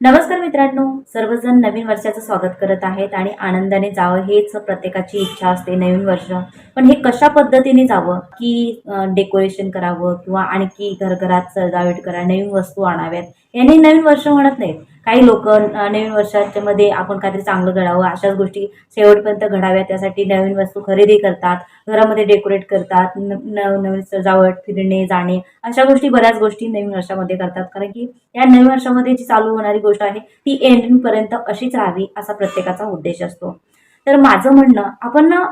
नमस्कार मित्रांनो सर्वजण नवीन वर्षाचं स्वागत करत आहेत आणि आनंदाने जावं हेच प्रत्येकाची इच्छा असते नवीन वर्ष. पण हे कशा पद्धतीने जावं? की डेकोरेशन करावं किंवा आणखी घरघरात सजावट करा नवीन वस्तू आणाव्यात यांनी नवीन वर्ष म्हणत नाहीत. काही लोक नवीन वर्षाच्या मध्ये आपण काहीतरी चांगलं घडावं अशाच गोष्टी शेवटपर्यंत घडाव्या त्यासाठी नवीन वस्तू खरेदी करतात घरामध्ये डेकोरेट करतात न सजावट फिरणे जाणे अशा गोष्टी बऱ्याच गोष्टी नवीन वर्षामध्ये करतात. कारण की या नवीन वर्षामध्ये जी चालू होणारी गोष्ट आहे ती एंडिंगपर्यंत अशीच राहावी असा प्रत्येकाचा उद्देश असतो. तर माझं म्हणणं आपण ना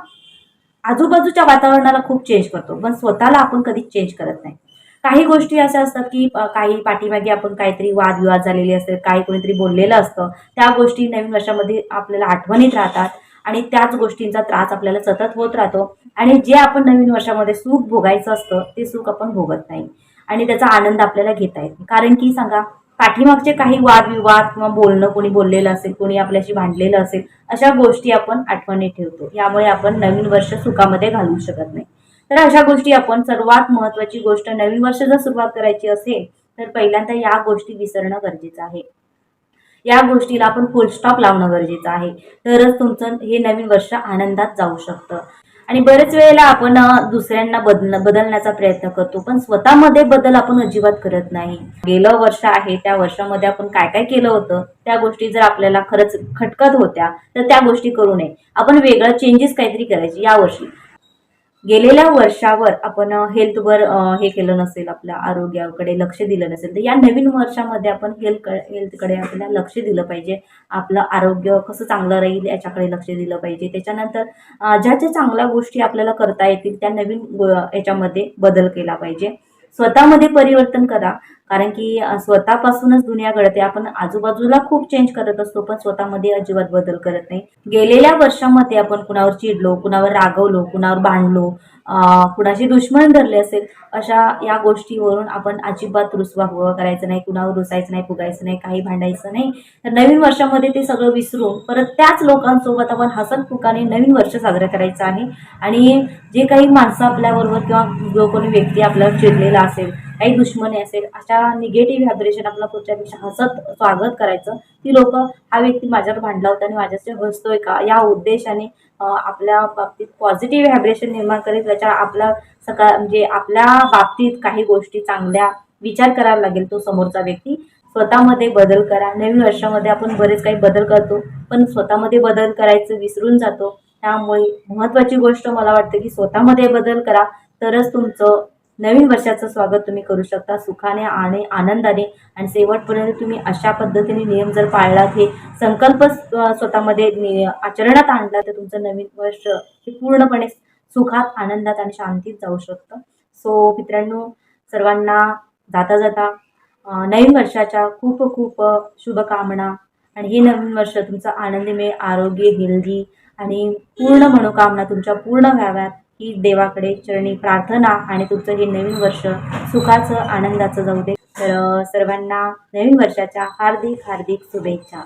आजूबाजूच्या वातावरणाला खूप चेंज करतो. पण स्वतःला आपण कधीच चेंज करत नाही. काही गोष्टी अशा असतात की काही पाठीमागे आपण काहीतरी वादविवाद झालेले असतात काही कोणीतरी बोललेलं असतं त्या गोष्टी नवीन वर्षामध्ये आपल्याला आठवणीत राहतात आणि त्याच गोष्टींचा त्रास आपल्याला सतत होत राहतो आणि जे आपण नवीन वर्षामध्ये सुख भोगायचं असतं ते सुख आपण भोगत नाही आणि त्याचा आनंद आपल्याला घेता येत कारण की सांगा पाठीमागचे काही वादविवाद किंवा बोलणं कोणी बोललेलं असेल कोणी आपल्याशी भांडलेलं असेल अशा गोष्टी आपण आठवणीत ठेवतो. यामुळे आपण नवीन वर्ष सुखामध्ये घालवू शकत नाही. तर अशा गोष्टी आपण सर्वात महत्वाची गोष्ट नवीन वर्ष जर सुरुवात करायची असेल तर पहिल्यांदा या गोष्टी विसरणं गरजेचं आहे. या गोष्टीला आपण फुलस्टॉप लावणं गरजेचं आहे. तरच तुमचं हे नवीन वर्ष आनंदात जाऊ शकतं. आणि बरेच वेळेला आपण दुसऱ्यांना बदल बदलण्याचा प्रयत्न करतो पण स्वतःमध्ये बदल आपण अजिबात करत नाही. गेलं वर्ष आहे त्या वर्षामध्ये आपण काय काय केलं होतं त्या गोष्टी जर आपल्याला खरंच खटकत होत्या तर त्या गोष्टी करू नये. आपण वेगळं चेंजेस काहीतरी करायचे या वर्षी. गेलेल्या वर्षावर आपण हेल्थवर हे केलं नसेल आपल्या आरोग्याकडे लक्ष दिलं नसेल तर या नवीन वर्षामध्ये आपण हेल्थ हेल्थकडे आपल्याला लक्ष दिलं पाहिजे. आपलं आरोग्य कसं चांगलं राहील याच्याकडे लक्ष दिलं पाहिजे. त्याच्यानंतर ज्या ज्या चांगल्या गोष्टी आपल्याला करता येतील त्या नवीन गो- याच्यामध्ये बदल केला पाहिजे. स्वतःमध्ये परिवर्तन करा. कारण की स्वतःपासूनच दुनिया घडते. आपण आजूबाजूला खूप चेंज करत असतो पण स्वतःमध्ये अजिबात बदल करत नाही. गेलेल्या वर्षामध्ये आपण कुणावर चिडलो कुणावर रागवलो कुणावर भांडलो कुणाशी दुश्मन धरले असेल अशा या गोष्टीवरून आपण अजिबात रुसवा हुवा करायचं नाही कुणावर रुसायचं नाही फुगायचं नाही काही भांडायचं नाही. तर नवीन वर्षामध्ये ते सगळं विसरून परत त्याच लोकांसोबत आपण हसत फुकाने नवीन वर्ष साजरं करायचं आहे. आणि जे काही माणसं आपल्याबरोबर किंवा जो कोणी व्यक्ती आपल्यावर चिडलेला असेल काही दुश्मनी असेल अशा निगेटिव्ह व्हायब्रेशन आपला पुढच्यापेक्षा हसत स्वागत करायचं. ती लोक हा व्यक्ती माझ्यावर भांडला होता आणि माझ्याशी हसतोय का? या उद्देशाने आपल्या बाबतीत पॉझिटिव्ह व्हायब्रेशन निर्माण करीत त्याच्या आपला सकाळ म्हणजे आपल्या बाबतीत काही गोष्टी चांगल्या विचार करायला लागेल तो समोरचा व्यक्ती. स्वतःमध्ये बदल करा. नवीन वर्षामध्ये आपण बरेच काही बदल करतो पण स्वतःमध्ये बदल करायचं विसरून जातो. त्यामुळे महत्त्वाची गोष्ट मला वाटते की स्वतःमध्ये बदल करा. तरच तुमचं नवीन वर्षाचं स्वागत तुम्ही करू शकता. सुखाने आणि आनंदाने आणि शेवटपर्यंत तुम्ही अशा पद्धतीने नियम जर पाळलात हे संकल्प स्वतःमध्ये आचरणात आणला तर तुमचं नवीन वर्ष हे पूर्णपणे सुखात आनंदात आणि शांतीत जाऊ शकतं. सो मित्रांनो सर्वांना जाता जाता नवीन वर्षाच्या खूप खूप शुभकामना आणि हे नवीन वर्ष तुमचं आनंदमय आरोग्य हेल्दी आणि पूर्ण मनोकामना तुमच्या पूर्ण व्हाव्यात. ही देवाकडे चरणी प्रार्थना आणि तुमचं हे नवीन वर्ष सुखाचं आनंदाचं जाऊ दे. तर सर्वांना नवीन वर्षाच्या हार्दिक हार्दिक शुभेच्छा.